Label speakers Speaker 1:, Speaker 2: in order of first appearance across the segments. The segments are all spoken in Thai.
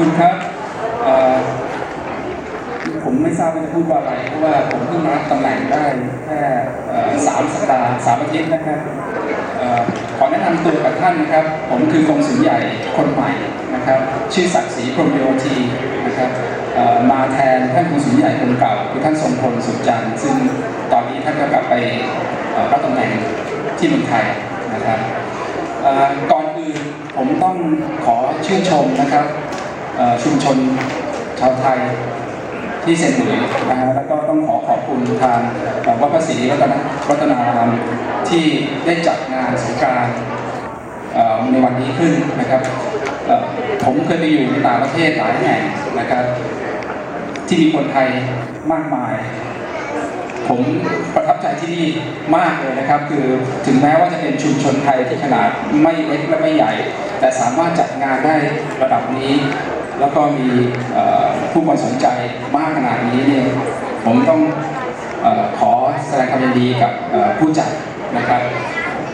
Speaker 1: คุณครับผมไม่ทราบว่าจะพูดว่าอะไรเพราะว่าผมเพิ่งมารับตำแหน่งได้แค่สามสัปดาห์สามอาทิตย์นะครับออขอแนะนำตัวกับท่านนะครับ ผมคือกองสุลใหญ่คนใหม่นะครับ ชื่อศักดิ์ศรีพรมโยธีนะครับมาแทนท่านกองสุลใหญ่คนเก่าคือท่านทรงพลสุจันทร์ซึ่งตอนนี้ท่านก็กลับไปรับตำแหน่งที่เมืองไทยนะครับก่อนอื่นผมต้องขอชื่นชมนะครับ ชุมชนชาวไทยที่เซนต์หลุยส์นะฮะแล้วก็ต้องขอขอบคุณทางวัดพระศรีรัตนรัตนารามที่ได้จัดงานสงกรานต์เอ่อในวันนี้ขึ้นนะครับผมเคยไปอยู่ในต่างประเทศหลายแห่งนะครับ ที่มีคนไทยมากมาย ผมประทับใจที่นี่มากเลยนะครับ คือถึงแม้ว่าจะเป็นชุมชนไทยที่ขนาดไม่เล็กและไม่ใหญ่ แต่สามารถจัดงานได้ระดับนี้ แล้วก็มีผู้คนสนใจมากขนาดนี้เนี่ยผมต้องอขอแสดงความยินดีกับผู้จัดนะครับ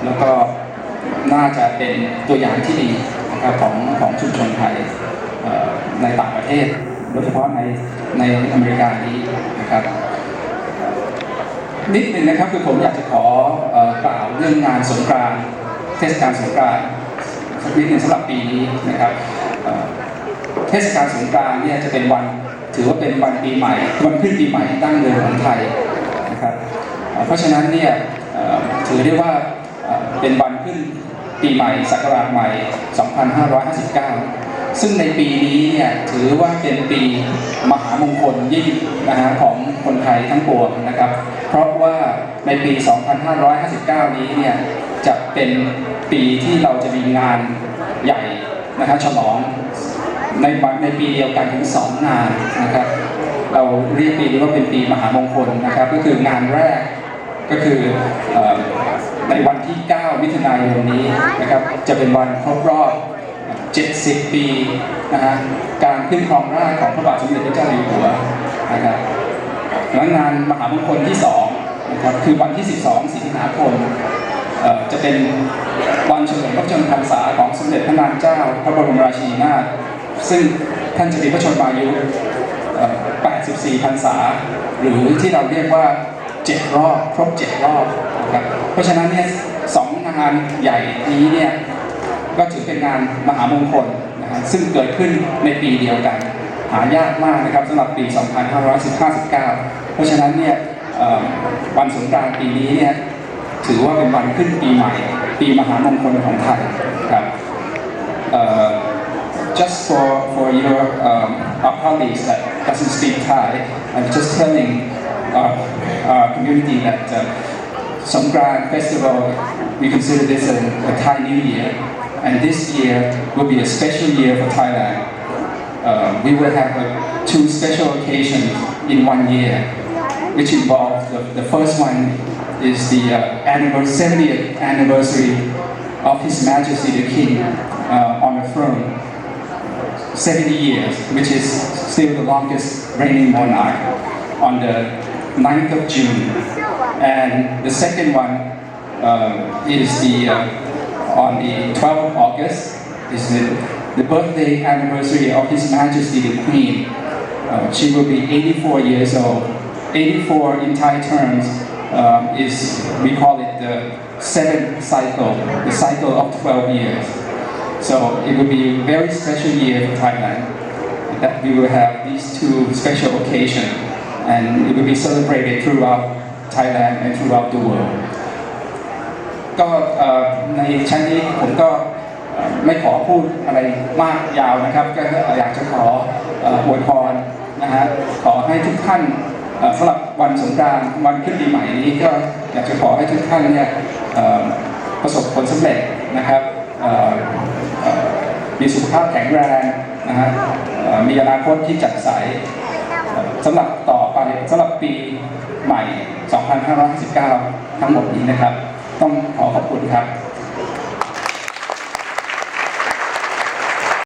Speaker 1: แล้วก็น่าจะเป็นตัวอย่างที่ดีนะครับของของชุมชนไทยในต่างประเทศ โดยเฉพาะในในอเมริกานี้นะครับนิดหนึ่งนะครับคือผมอยากจะขอเอ่อกล่าวเรื่องงานสงกรานต์เทศกาลสงกรานต์สักนิดหนึ่งสำหรับปีนี้นะครับ เทศกาลสงกรานต์เนี่ยจะเป็นวันถือว่าเป็นวันปีใหม่ วันขึ้นปีใหม่ดั้งเดิมของไทยนะครับเพราะฉะนั้นเนี่ยถือได้ว่าเอ่อเป็นวันขึ้นปีใหม่ศักราชใหม่ 2559 ซึ่งในปีนี้เนี่ยถือว่าเป็นปีมหามงคลยิ่งนะฮะของคนไทยทั้งปวงนะครับ เพราะว่าในปี 2559 นี้เนี่ยจะเป็นปีที่เราจะมีงานใหญ่นะครับฉลอง ในวัในปีเดียวกันถึงสองงานนะครับ เราเรียกปีนี้ว่าเป็นปีมหามงคลนะครับ ก็คืองานแรกก็คืออในวันที่ 9 มิถุนายนนี้นะครับจะเป็นวันครบรอบ 70 ปีนะฮะการขึ้นครองราชย์ของพระบาทสมเด็จพระเจ้าอยู่หัวนะครับแล้วงานมหามงคลที่2นะครับคือวันที่ 12 สิงหาคมจะเป็นวันเฉลิมพระชนมพรรษาของสมเด็จพระนางเจ้า พระบรมราชินีนาถ ซึ่งท่านจะมีพระชนมายุเอ่อ84พรรษา หรือที่เราเรียกว่า 7 รอบ ครบ 7 รอบนะครับเพราะฉะนั้นเนี่ยสองงานใหญ่นี้เนี่ยก็ถือเป็นงานมหามงคลนะฮะซึ่งเกิดขึ้นในปีเดียวกัน หายากมากนะครับสำหรับปี 2559 เพราะฉะนั้นเนี่ยวันสงกรานต์ปีนี้เนี่ยถือว่าเป็นวันขึ้นปีใหม่ ปีมหามงคลของไทยครับ just for for your um, colleagues that doesn't speak Thai I'm just telling our, our community that uh, Songkran festival, we consider this a, a Thai New Year, and this year will be a special year for Thailand. Uh, we will have uh, two special occasions in one year, which involve the, the first one is the uh, anniversary, 70th anniversary of His Majesty the King uh, on the throne. 70 years, which is still the longest reigning monarch, on the 9th of June. And the second one uh, is the uh, on the 12th of August is the, the birthday anniversary of His Majesty the Queen. Uh, she will be 84 years old. 84 in Thai terms uh, is we call it the seventh cycle, the cycle of 12 years. So it will be a very special year for Thailand that we will have these two special occasions and it will be celebrated throughout Thailand and throughout the world. ก็ในชั้นนี้ผมก็ไม่ขอพูดอะไรมากยาวนะครับ ก็อยากจะขออวยพรนะฮะขอให้ทุกท่านสำหรับวันสงกรานต์วันขึ้นปีใหม่นี้ก็อยากจะขอให้ทุกท่านเนี่ยประสบผลสำเร็จนะครับ มีสุขภาพแข็งแรงนะฮะเอ่อมีอนาคตที่จัดใสสำหรับต่อไปสำหรับปีใหม่ 2559 ทั้งหมดนี้นะครับ ต้องขอขอบคุณครับ